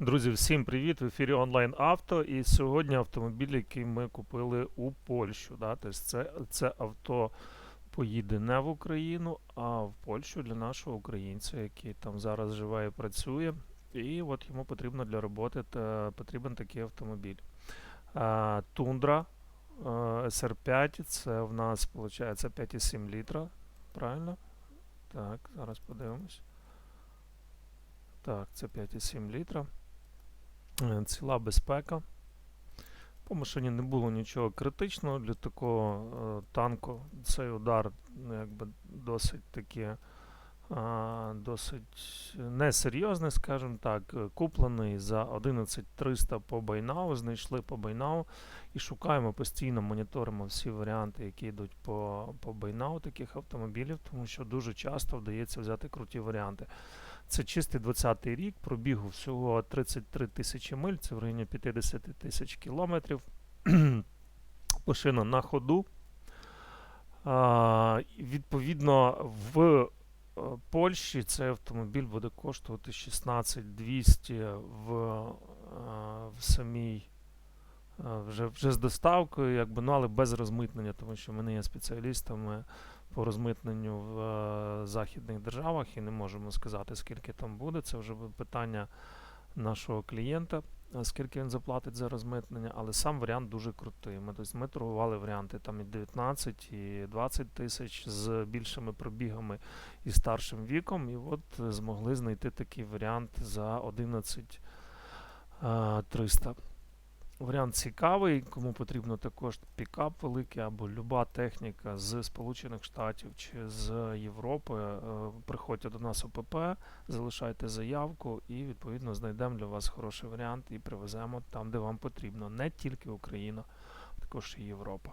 Друзі, всім привіт! В ефірі онлайн авто. І сьогодні автомобіль, який ми купили у Польщу. Да? Тобто це, це авто поїде не в Україну, а в Польщу для нашого українця, який там зараз живе і працює. І от йому потрібно для роботи та, потрібен такий автомобіль. Тундра а, SR5, це в нас виходить 5,7 літра. Правильно? Так, зараз подивимось. Так, це 5,7 літра. Е, Ціла безпека. По машині не було нічого критичного для такого е, танку. Цей удар ну, якби досить таки досить несерйозний, скажімо так. Е, Куплений за 11300 по Байнау, знайшли по Байнау і шукаємо постійно, моніторимо всі варіанти, які йдуть по, по Байнау таких автомобілів, тому що дуже часто вдається взяти круті варіанти. Це чистий 20-й рік, пробігу всього 33 тисячі миль, це в районі 50 тисяч кілометрів. Машина на ходу. А, відповідно, в е, Польщі цей автомобіль буде коштувати 16200 в, е, в самій. е, Вже, вже з доставкою, якби, ну, але без розмитнення, тому що не є спеціалістами по розмитненню в е, західних державах і не можемо сказати, скільки там буде. Це вже питання нашого клієнта, е, скільки він заплатить за розмитнення, але сам варіант дуже крутий. Ми, тобто, ми торгували варіанти там і 19, і 20 тисяч з більшими пробігами і старшим віком, і от е, змогли знайти такий варіант за 11 е, 300. Варіант цікавий, кому потрібно також пікап великий або люба техніка з Сполучених Штатів чи з Європи. е, Приходьте до нас ОПП, залишайте заявку і відповідно знайдемо для вас хороший варіант і привеземо там, де вам потрібно. Не тільки Україна, а також і Європа.